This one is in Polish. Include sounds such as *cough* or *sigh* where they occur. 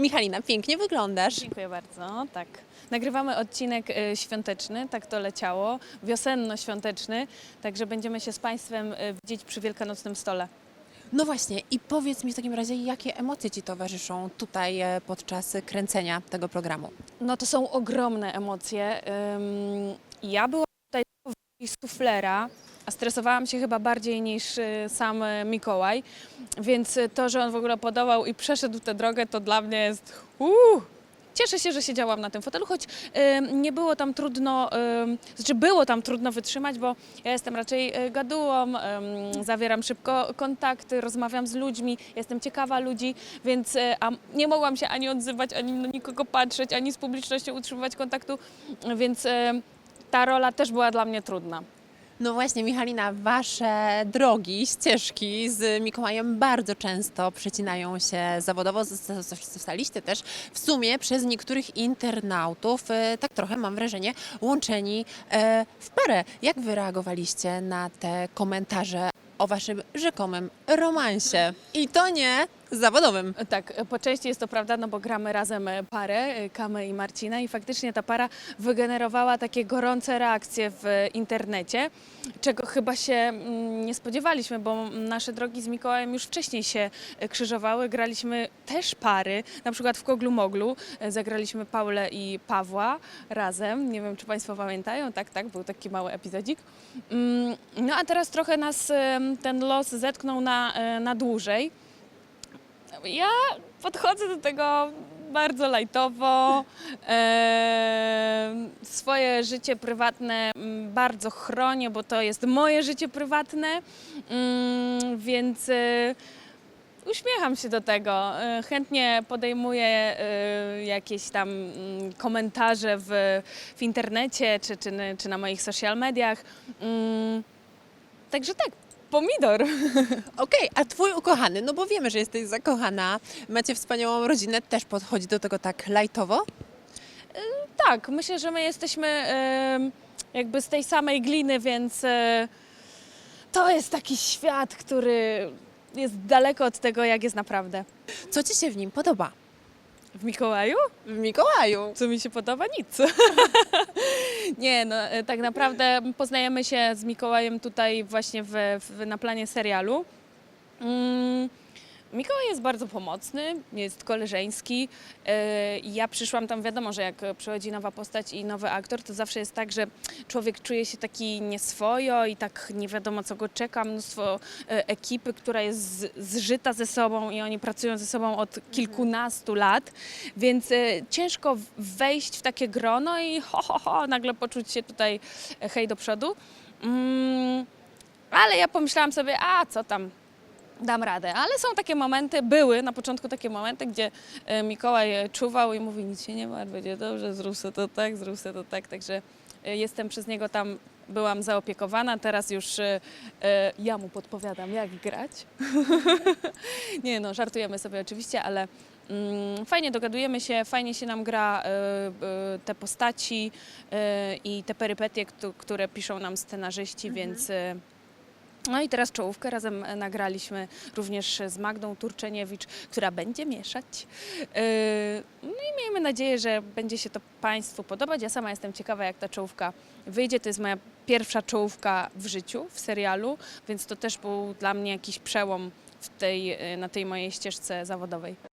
Michalina, pięknie wyglądasz. Dziękuję bardzo. Tak. Nagrywamy odcinek y, świąteczny, tak to leciało, wiosenno-świąteczny, także będziemy się z Państwem y, widzieć przy wielkanocnym stole. No właśnie, i powiedz mi w takim razie, jakie emocje Ci towarzyszą tutaj e, podczas kręcenia tego programu? No to są ogromne emocje. Ja byłam tutaj w suflera, stresowałam się chyba bardziej niż y, sam y, Mikołaj, więc y, to, że on w ogóle podołał i przeszedł tę drogę, to dla mnie jest... Uh! Cieszę się, że siedziałam na tym fotelu, choć nie było tam trudno, znaczy było tam trudno wytrzymać, bo ja jestem raczej gadułą, zawieram szybko kontakty, rozmawiam z ludźmi, jestem ciekawa ludzi, więc nie mogłam się ani odzywać, ani na nikogo patrzeć, ani z publicznością utrzymywać kontaktu, więc ta rola też była dla mnie trudna. No właśnie, Michalina, Wasze drogi, ścieżki z Mikołajem bardzo często przecinają się zawodowo. Zosta- Zostaliście też w sumie przez niektórych internautów, e, tak trochę mam wrażenie, łączeni e, w parę. Jak Wy reagowaliście na te komentarze o Waszym rzekomym romansie? I to nie zawodowym. Tak, po części jest to prawda, no bo gramy razem e, parę, y, Kamę i Marcina i faktycznie ta para wygenerowała takie gorące reakcje w internecie, czego chyba się mm, nie spodziewaliśmy, bo nasze drogi z Mikołajem już wcześniej się e, krzyżowały. Graliśmy też pary, na przykład w Koglu Moglu e, zagraliśmy Paulę i Pawła razem. Nie wiem, czy Państwo pamiętają, tak, tak, był taki mały epizodzik. Mm, No a teraz trochę nas ten los zetknął na, e, na dłużej. Ja podchodzę do tego bardzo lajtowo. E, swoje życie prywatne mm, bardzo chronię, bo to jest moje życie prywatne, Mm, więc e, uśmiecham się do tego. E, chętnie podejmuję e, jakieś tam mm, komentarze w, w internecie czy, czy, czy na moich social mediach. Także tak, pomidor. *laughs* Okej, a twój ukochany, no bo wiemy, że jesteś zakochana, macie wspaniałą rodzinę, też podchodzi do tego tak lajtowo? Tak, myślę, że my jesteśmy em, jakby z tej samej gliny, więc e, to jest taki świat, który jest daleko od tego, jak jest naprawdę. Co ci się w nim podoba? W Mikołaju? W Mikołaju. Co mi się podoba? Nic. *laughs* Nie, no e, tak naprawdę poznajemy się z Mikołajem tutaj właśnie w, w, na planie serialu. Mm, Mikołaj jest bardzo pomocny, jest koleżeński. E, Ja przyszłam tam, wiadomo, że jak przychodzi nowa postać i nowy aktor, to zawsze jest tak, że człowiek czuje się taki nieswojo i tak nie wiadomo, co go czeka. Mnóstwo e, ekipy, która jest zżyta ze sobą i oni pracują ze sobą od kilkunastu lat, więc e, ciężko wejść w takie grono i ho, ho, ho, nagle poczuć się tutaj hej do przodu. Mm, ale ja pomyślałam sobie, a co tam, dam radę. Ale są takie momenty, były na początku takie momenty, gdzie e, Mikołaj e, czuwał i mówi, nic się nie martw, będzie dobrze, zrób sobie to tak, zrób sobie to tak. Także e, jestem przez niego tam, byłam zaopiekowana, teraz już e, ja mu podpowiadam, jak grać. *laughs* nie no, żartujemy sobie oczywiście, ale mm, fajnie dogadujemy się, fajnie się nam gra e, e, te postaci e, i te perypetie, któ- które piszą nam scenarzyści, więc... e, no i teraz czołówkę razem e, nagraliśmy również z Magdą Turczeniewicz, która będzie mieszać. Yy, No i miejmy nadzieję, że będzie się to Państwu podobać. Ja sama jestem ciekawa, jak ta czołówka wyjdzie. To jest moja pierwsza czołówka w życiu, w serialu, więc to też był dla mnie jakiś przełom w tej, e, na tej mojej ścieżce zawodowej.